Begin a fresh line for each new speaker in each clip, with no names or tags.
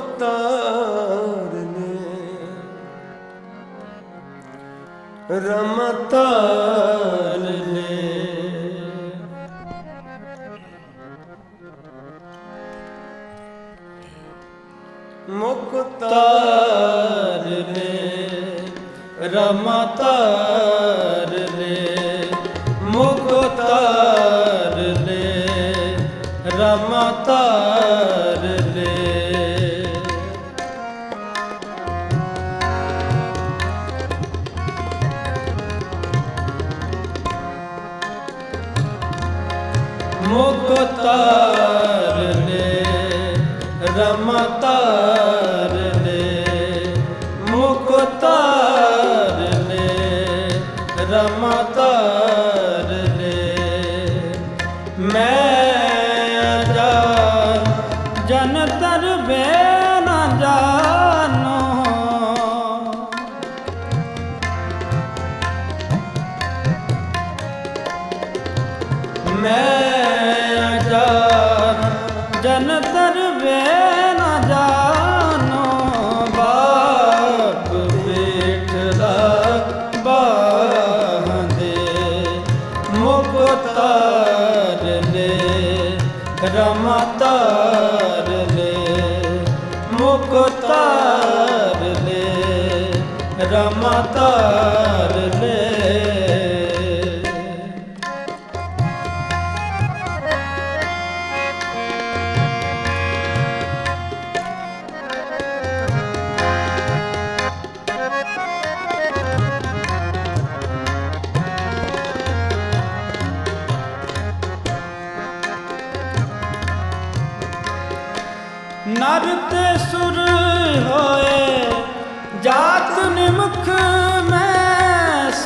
ਤਾਰਨੇ ਰਮ ਤਾਰਨੇ ਮੁਖ ਤਾਰਨੇ ਰਮ ਤਾਰਨੇ ਮੁਖ ਮੁਖ ਤਾਰਨੇ ਰਮ ਤਾਰਨੇ ਜਨ ਤਰਵੇ ਨਾ ਜਾਨੋ, ਬਾਪ ਬੇਟ ਦਾ ਬਾਹੰਦੇ ਮੁਖ ਤਾਰਨੇ ਰਮ ਤਾਰਨੇ ਮੁਖ ਤਾਰਨੇ ਰਮ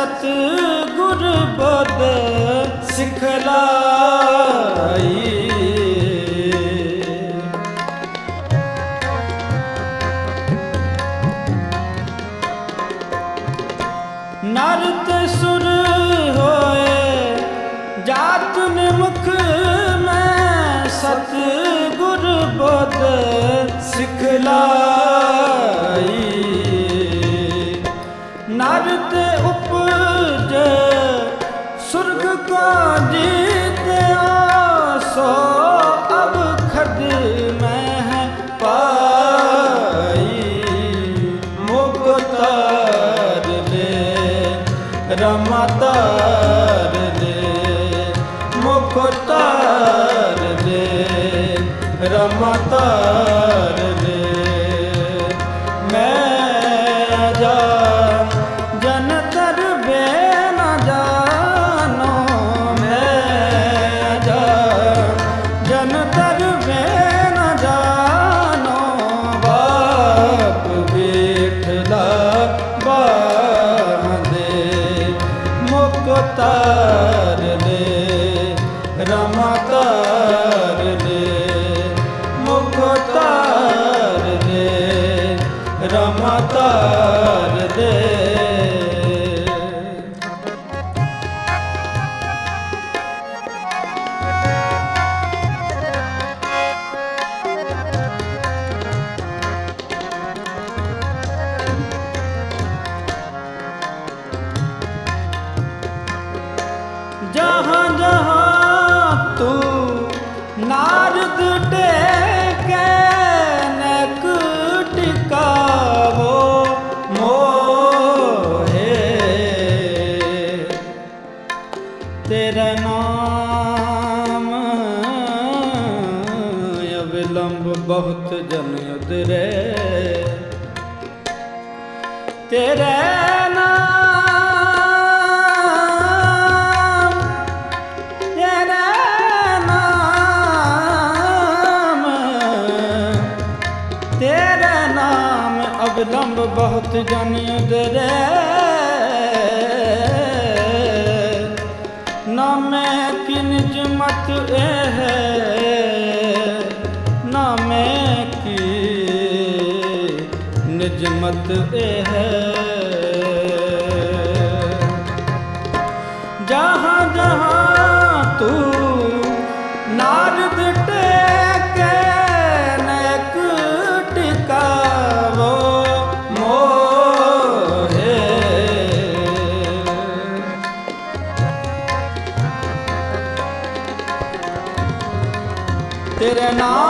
ਸਤ ਗੁਰ ਬਦ ਸਿਖਲਾਈ। ਨਰ ਸੁਰ ਹੋਏ ਜਾਤ ਨਿਮਖ ਮੈਂ ਸਤ ਗੁਰ ਬੋਧ ਸਿਖਲਾ ਸੁਰਗ ਕਾ ਜੀਤਿਆ ਸੋ ਅਬ ਖਦ ਮੈਂ ਹੈ ਪਾਈ ਮੁਕਤਾਰ ਰਮਤਾਰ ਤੇਰੇ ਨਾਮ ਤੇਰੇ ਨਾਮ ਤੇਰੇ ਨਾਮ ਅਵਲੰਬ ਬਹੁਤ ਜਨ ਉਦਰੇ ਨਾਮੇ ਕਿਨਜ ਮਤ ਇਹ? ਨਿਜ ਮਤ ਇਹ ਜਹਾਂ ਜਹਾਂ ਤੂੰ ਨਾਰਦ ਟੇਕੇ ਨੈਕ ਟਿਕਾਵੋ ਮੋਹੇ। ਤੇਰੇ ਨਾਮ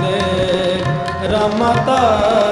ਦੇ ਰਾਮਾ ਧਾਰ